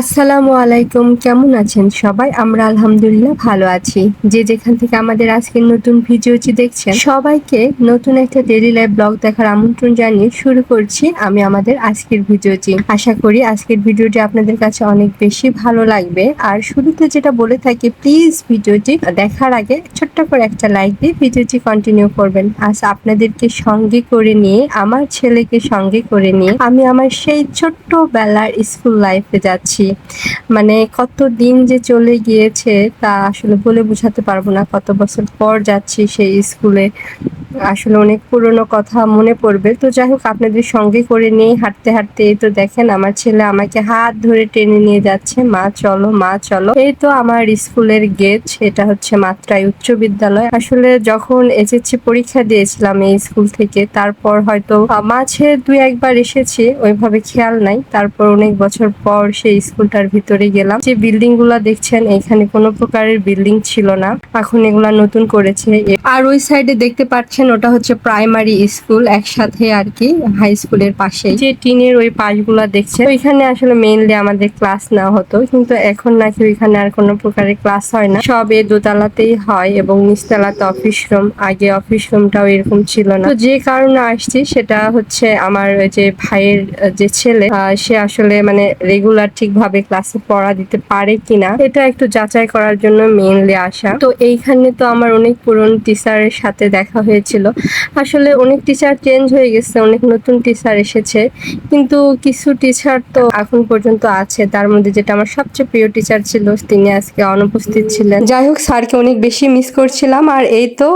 আসসালামু আলাইকুম, কেমন আছেন সবাই? আমরা আলহামদুলিল্লাহ ভালো আছি। যে যেখান থেকে আমাদের আজকের নতুন ভিডিওটি দেখছেন, সবাইকে নতুন একটা ডেলি লাইফ ব্লগ দেখার আমন্ত্রণ জানিয়ে শুরু করছি আমি আমাদের আজকের ভিডিওটি। আশা করি আজকের ভিডিওটি আপনাদের কাছে অনেক বেশি ভালো লাগবে। আর শুরুতে যেটা বলে থাকি প্লিজ ভিডিওটি দেখার আগে ছোট্ট করে একটা লাইক দিয়ে ভিডিওটি কন্টিনিউ করবেন। আজ আপনাদেরকে সঙ্গে করে নিয়ে, আমার ছেলেকে সঙ্গে করে নিয়ে, আমি আমার সেই ছোট্ট বেলার স্কুল লাইফে যাচ্ছি। মানে কত দিন যে চলে গিয়েছে তা আসলে বলে বোঝাতে পারব না। কত বছর পর যাচ্ছি সেই স্কুলে। আসলে অনেক পুরনো কথা মনে পড়বে। তো যাই হোক, আপনাদের সঙ্গে করে নিয়ে হাঁটতে হাঁটতে তো দেখেন আমার ছেলে আমাকে হাত ধরে টেনে নিয়ে যাচ্ছে। মা, চলো মা, চলো। এই তো আমার স্কুলের গেট, এটা হচ্ছে মাত্রায় উচ্চ বিদ্যালয়। আসলে যখন এসেছি পরীক্ষা দিয়েছিলাম এই স্কুল থেকে, তারপর হয়তো মাঝে দুই একবার এসেছি, ওইভাবে খেয়াল নাই। তারপর অনেক বছর পর সেই স্কুলটার ভিতরে গেলাম। যে বিল্ডিংগুলা দেখছেন, এখানে কোনো প্রকারের বিল্ডিং ছিল না। এখন এগুলা নতুন করেছে। আর ওই সাইডে দেখতে পাচ্ছেন ওটা হচ্ছে প্রাইমারি স্কুল একসাথে আর কি হাই স্কুলের পাশে যে টিনের ওই পাশগুলা দেখছে, ওইখানে আসলে মেইনলি আমাদের ক্লাস না হতো, কিন্তু এখন নাকি ওইখানে আর কোনো প্রকারের ক্লাস হয় না। সব এ দোতলাতেই হয় এবং নিচতলাতে অফিস রুম আগে অফিস রুমটাও এরকম ছিল না। তো যে কারণে আসছি, সেটা হচ্ছে আমার যে ভাইয়ের, যে ছেলে সে আসলে মানে রেগুলার ঠিকভাবে ক্লাসে পড়া দিতে পারে কিনা, এটা একটু যাচাই করার জন্য মেইনলি আসা। তো এইখানে তো আমার অনেক পুরনো টিচারের সাথে দেখা হয়েছিল আসলে অনেক টিচার চেঞ্জ হয়ে গেছে অনেক নতুন টিচার এসেছে। কিন্তু কিছু টিচার তো এখন পর্যন্ত আছে তার মধ্যে যেটা আমার সবচেয়ে প্রিয় টিচার ছিল তিনি আজকে অনুপস্থিত ছিলেন। যাই হোক স্যারকে অনেক বেশি মিস করছিলাম আর এই তো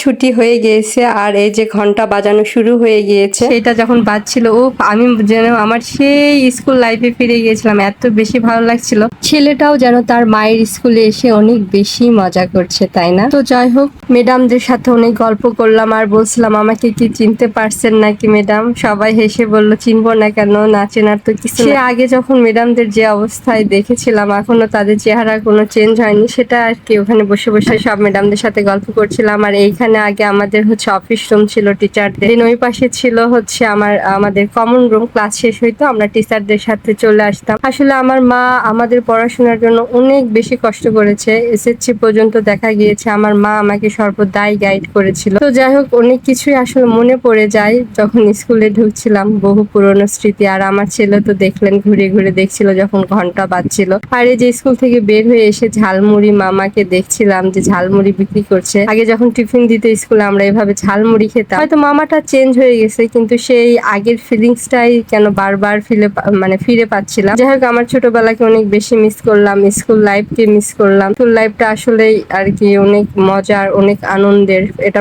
ছুটি হয়ে গিয়েছে আর এই যে ঘণ্টা বাজানো শুরু হয়ে গিয়েছে। এটা যখন বাজছিল ও আমি যেন আমার সেই স্কুল লাইফে ফিরে গিয়েছিলাম এত বেশি ভালো লাগছিল। ছেলেটাও যেন তার মায়ের স্কুলে এসে অনেক বেশি মজা করছে তাই না? তো যাই হোক ম্যাডামদের সাথে অনেক গল্প করলাম। আর বলছিলাম আমাকে কি চিনতে পারছেন নাকি ম্যাডাম? সবাই হেসে বলল চিনবো না কেন? না চেনার তো কিছু সে আগে যখন ম্যাডামদের যে অবস্থায় দেখেছিলাম এখনও তাদের চেহারা কোনো চেঞ্জ হয়নি। সেটা আর কি ওখানে বসে বসে সব ম্যাডামদের সাথে গল্প করছিলাম। আর এইখানে আগে আমাদের হচ্ছে অফিস রুম ছিল টিচারদের দিন ওই পাশে ছিল হচ্ছে আমার আমাদের কমন রুম ক্লাস শেষ হইতো আমরা টিচারদের সাথে চলে আসতাম। আসলে আমার মা আমাদের পড়াশোনার জন্য অনেক বেশি কষ্ট করেছে। এসএসসি পর্যন্ত দেখা গিয়েছে আমার মা আমাকে সর্বদাই গাইড করেছিল। তো যাই হোক অনেক কিছুই আসলে মনে পড়ে যায় যখন স্কুলে ঢুকছিলাম, বহু পুরনো স্মৃতি। আর আমার ছেলে তো দেখলেন, ঘুরে ঘুরে দেখছিল যখন ঘণ্টা বাজছিল। আর এই যে স্কুল থেকে বের হয়ে এসে ঝালমুড়ি মামাকে দেখছিলাম যে ঝালমুড়ি বিক্রি করছে। আগে যখন টিফিন দিতে স্কুলে আমরা এভাবে ঝালমুড়ি খেতাম। হয়তো মামাটা চেঞ্জ হয়ে গেছে, কিন্তু সেই আগের ফিলিংসটাই কেন বারবার ফিরে মানে ফিরে পাচ্ছিলাম। যাই হোক আমার ছোটবেলাকে অনেক বেশি মিস করলাম স্কুল লাইফকে মিস করলাম। স্কুল লাইফটা আসলে আর কি অনেক মজার, অনেক আনন্দের। এটা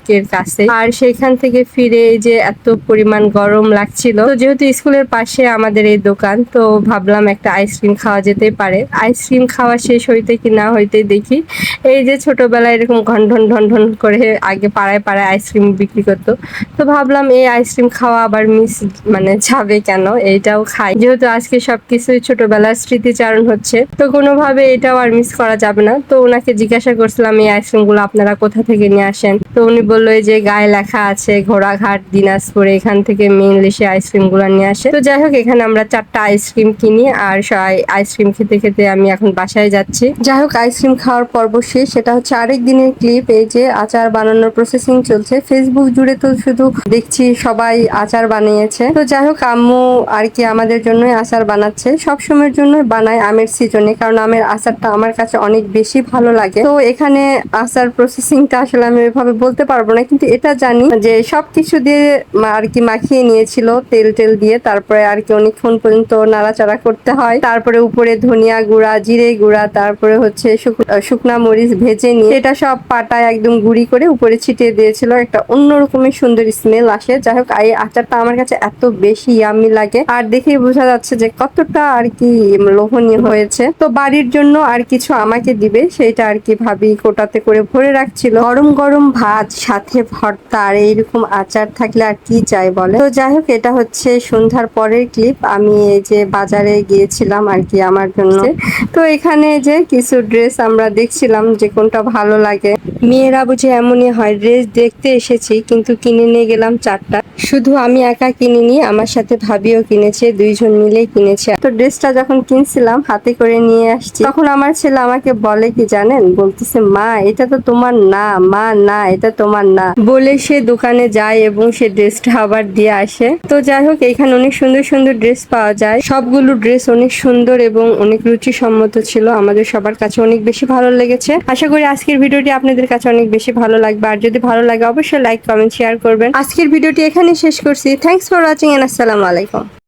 প্রত্যেকের কাছে। আর সেখান থেকে ফিরে যে এত পরিমাণ গরম লাগছিল। তো যেহেতু স্কুলের পাশে আমাদের এই দোকান, তো ভাবলাম একটা আইসক্রিম খাওয়া যেতে পারে। আইসক্রিম খাওয়া শেষ হইতে কি না হইতে দেখি। এই যে ছোটবেলায় এরকম ঘন ঢন ঢন ঢন করে আগে পাড়ায় পাড়ায় আইসক্রিম বিক্রি করতো। তো ভাবলাম এই আইসক্রিম খাওয়া আবার মিস মানে যাবে কেন? এইটাও খাই। যেহেতু আজকে সবকিছুই ছোটবেলার স্মৃতিচারণ হচ্ছে, তো কোনোভাবে এটাও আর মিস করা যাবে না। তো ওনাকে জিজ্ঞাসা করছিলাম, এই আইসক্রিমগুলো আপনারা কোথা থেকে নিয়ে আসেন? তো উনি বলল, এই যে গায়ে লেখা আছে, ঘোড়াঘাট, দিনাজপুর, এখান থেকে মেইনলি সে আইসক্রিমগুলো নিয়ে আসে। তো যাই হোক, এখানে আমরা চারটা আইসক্রিম কিনি, আর আইসক্রিম খেতে খেতে আমি এখন বাসায় যাচ্ছি। যাই হোক আইসক্রিম খাওয়ার পর্ব শেষ সেটা হচ্ছে আরেক দিনের ক্লিপ এই যে আচার বানানোর প্রসেসিং চলছে। ফেসবুক জুড়ে তো শুধু দেখছি সবাই আচার বানিয়েছে। তো যাই হোক, আম্মু আর কি আমাদের জন্যই আচার বানাচ্ছে। সব সময়ের জন্য বানায় আমের সিজনে, কারণ আমের আচারটা আমার কাছে অনেক বেশি ভালো লাগে। তো এখানে আচার প্রসেসিংটা আসলে আমি ওইভাবে বলতে পারব না, কিন্তু এটা জানি যে সবকিছু দিয়ে আর কি মাখিয়ে নিয়েছিল, তেল টেল দিয়ে। তারপরে আর কি অনেকক্ষণ পর্যন্ত নাড়াচাড়া করতে হয়। তারপরে উপরে ধনিয়া গুঁড়া, জিরে গুঁড়া, তারপরে হচ্ছে শুকনা মরিচ ভেজে নিয়ে এটা সব পাটায় একদম গুঁড়ি করে উপরে ছিটিয়ে দিয়েছিল। একটা অন্য রকমের সুন্দর স্মেল আসে। যাই হোক, এই আচারটা আমার কাছে এত বেশি ইয়ামি লাগে। আর দেখেই বোঝা যাচ্ছে যে কতটা আর কি লোভনীয় হয়েছে। তো বাড়ির জন্য আর কিছু আমাকে দিবে সেটা আর কি ভাবি কোটাতে করে ভরে রাখছিল। গরম গরম ভাত, সাথে ভর্তা আর এইরকম আচার থাকলে আর কি চাই বলে? তো যাই হোক, এটা হচ্ছে সন্ধ্যার পরের ক্লিপ আমি এই যে বাজারে গিয়েছিলাম আর কি আমার জন্য। তো এখানে যে কিছু ড্রেস আমরা দেখছিলাম যে কোনটা ভালো লাগে। মেয়েরা বুঝে এমনই হয় ড্রেস দেখতে এসেছি কিন্তু কিনে নিয়ে গেলাম চারটা। শুধু আমি একা কিনিনি, আমার সাথে ভাবিও কিনেছে, দুইজন মিলেই কিনেছে। তো ড্রেসটা যখন কিনছিলাম, হাতে করে নিয়ে আসছি। তখন আমার ছেলে আমাকে বলে কি জানেন? বলতেছে, মা, এটা তো তোমার না, মা, না, এটা তোমার না। বলে সে দোকানে যায় এবং সে ড্রেসটা আবার দিয়ে আসে। তো যাই হোক, এখানে অনেক সুন্দর সুন্দর ড্রেস পাওয়া যায়। সবগুলো ড্রেস অনেক সুন্দর এবং অনেক রুচিসম্মত ছিল। আমাদের সবার কাছে অনেক বেশি ভালো লেগেছে। আশা করি আজকের ভিডিওটি আপনাদের কাছে অনেক বেশি ভালো লাগবে। আর যদি ভালো লাগে, অবশ্যই লাইক কমেন্ট শেয়ার করবেন। আজকের ভিডিওটি এখানে শেষ করছি। থ্যাংকস ফর ওয়াচিং এন্ড আসসালামু আলাইকুম